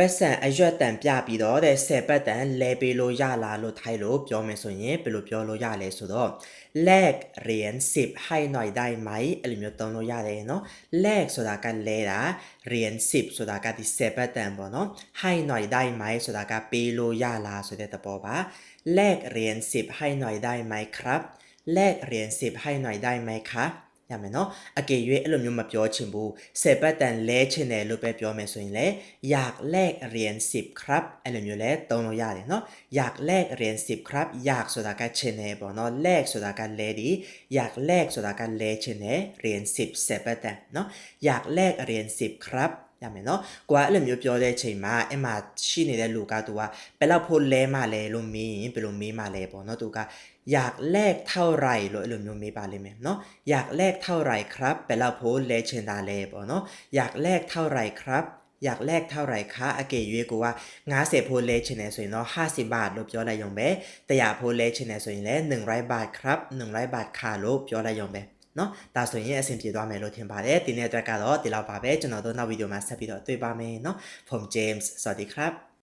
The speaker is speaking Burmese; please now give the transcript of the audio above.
ပတ်စံအရွက်တန်ပြပြီးတော့တဲ့ဆယ်ပတ်တန်လဲပေးလို့ရလားလို့ထိုင်လို့ပြောမယ်ဆိုရင်ဘယ်လိုပြောလို့ရလဲဆိုတော့ leg เหรียญ10ให้หน่อยได้ไหมအဲ့လိုမျိုးသုံးလို့ရတယ်เนาะ leg ဆိုတာကလဲတာเหรียญ10ဆိုတာကဒီဆယ်ပတ်တန်ပေါ့เนาะให้หน่อยได้ไหมဆိုတာကပေးလို့ရလားဆိုတဲ့သဘောပါ leg เหรียญ10ให้หน่อยได้ไหมครับ leg เหรียญ10ให้ห น่อยได้ไหมคะရမယ်နော်အကယ်၍အဲ့လိုမျိုးမပြောချင်ဘူးဆယ်ပတ်တန်လဲချင်တယ်လို့ပဲပြောမယ်ဆိုရင်လေอยากแลกเหรียญ10ครับအဲ့လိုမျိုးလဲသုံးလို့ရတယ်နော်อยากแลกเหรียญ10ครับอยากဆိုတာကချင်တယ်ပေါ့နော်แลกဆိုတာကလဲဒီอยากแลกဆိုတာကလဲချင်တယ်เหรียญ10ဆယ်ပတ်တန်နော်อยากแลกเหรียญ10ครับ ရမယ်နော်။ကိုကအဲ့လိုမျိုးပြောတဲ့အချိန်မှာအဲ့မှာရှိနေတဲ့လူကသူကဘယ်လောက်ဖို့လဲမှလဲလို့မေးရင်ဘယ်လိုမေးမှလဲပေါ့နော်။သူကอยากแลกเท่าไหร่လို့အဲ့လိုမျိုးမေးပါလိမ့်မယ်နော်။อยากแลกเท่าไหร่ครับဘယ်လောက်ဖို့လဲချင်တာလဲပေါ့နော်။อยากแลกเท่าไหร่ครับอยากแลกเท่าไหร่คะအကယ်၍ကိုက90ဖို့လဲချင်တယ်ဆိုရင်တော့50บาทလို့ပြောလိုက်ရုံပဲ100ဖို့လဲချင်တယ်ဆိုရင်လည်း100บาทครับ100บาทခါလို့ပြောလိုက်ရုံပဲ နော်ဒါဆိုရင်အဆင်ပြေသွားမယ်လို့ထင်ပါတယ်ဒီနေ့အတွက်ကတော့ဒီလောက်ပါပဲကျွန်တော်တို့နောက်ဗီဒီယိုမှာဆက်ပြီးတော့တွေ့ပါမယ်နော် from James စวัสดีครับ